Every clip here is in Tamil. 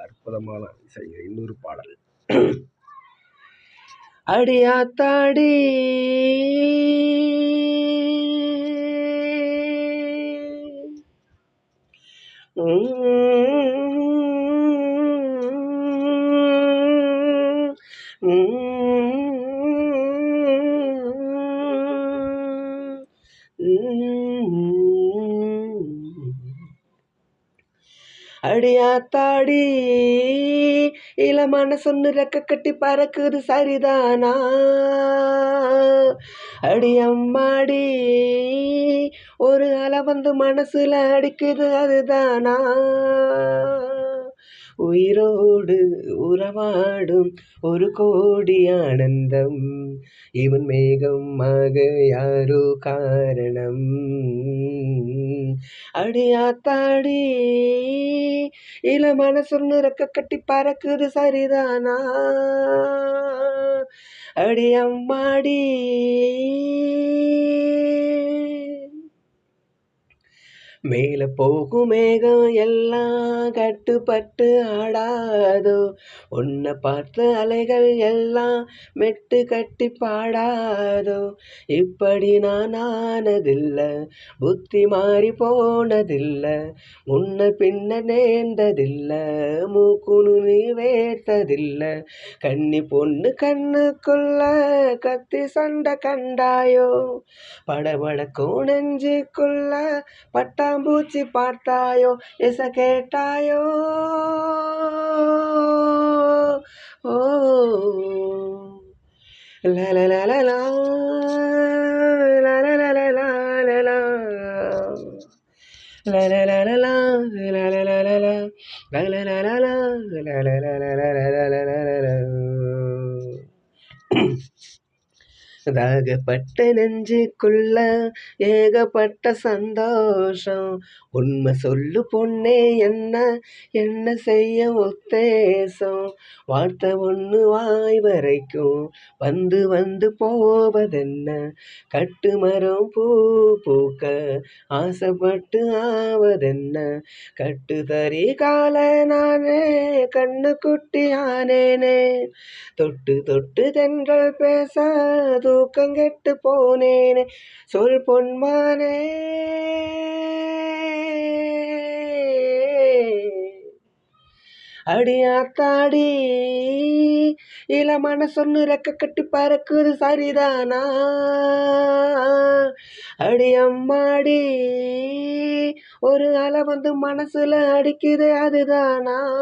அற்புதமான இசை இன்னொரு பாடல். அடியாத்தாடி. mm அடியாத்தாடி இளமான சொன்னு ரெக்க கட்டி பறக்குது சரிதானா? அடியம்மாடி ஒரு அலை வந்து மனசுல அடிக்குது அதுதானா? உயிரோடு உறவாடும் ஒரு கோடி ஆனந்தம். இவன் மேகமாக யாரோ காரணம். அடியாத்தாடி இள மனசுன்னு ரெக்க கட்டி பறக்குது சரிதானா? அடியம்மாடி மேலே போகும் மேகம் எல்லாம் கட்டுப்பட்டு ஆடாதோ. உன்னை பார்த்த அலைகள் எல்லாம் மெட்டு கட்டி பாடாதோ. இப்படி நான் ஆனதில்லை புத்தி மாறி போனதில்லை முன்ன பின்ன நேர்ந்ததில்லை மூக்குனு நீ வேர்த்ததில்லை. கன்னி பொண்ணு கண்ணுக்குள்ள கத்தி சண்டை கண்டாயோ. படபடக்கும் நெஞ்சுக்குள்ள பட்டா பூச்சி பார்த்தாயோ இச கேட்டாயோ ஓ லலலலலா la ராகப்பட்ட நெஞ்சுக்குள்ள ஏகப்பட்ட சந்தோஷம். உண்மை சொல்லு பொண்ணே என்ன என்ன செய்ய உத்தேசம்? வார்த்தை ஒன்று வாய் வரைக்கும் வந்து வந்து போவதென்ன? கட்டு மரம் பூ பூக்க ஆசைப்பட்டு ஆவதென்ன? கட்டு தறி கால நானே கண்ணு குட்டி ஆனேனே. தொட்டு தொட்டு தென்கள் பேச தூக்கம் கெட்டு போனேனே. சொல் பொன்மானே. அடியாத்தாடி இள மனசொன்னு ரெக்க கட்டி பறக்குது சரிதானா? அடி அம்மாடி. ஒரு அலை வந்து மனசுல அடிக்குது அதுதானா?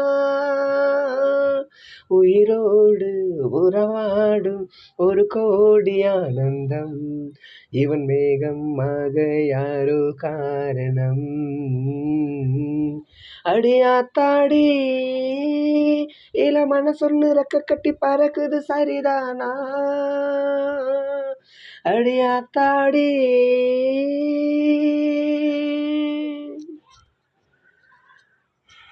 உயிரோடு உறவாடும் ஒரு கோடி ஆனந்தம். இவன் மேகமாக யாரோ காரணம். அடியாத்தாடி இள மனசொன்னு ரெக்க கட்டி பறக்குது சரிதானா? அடியாத்தாடி.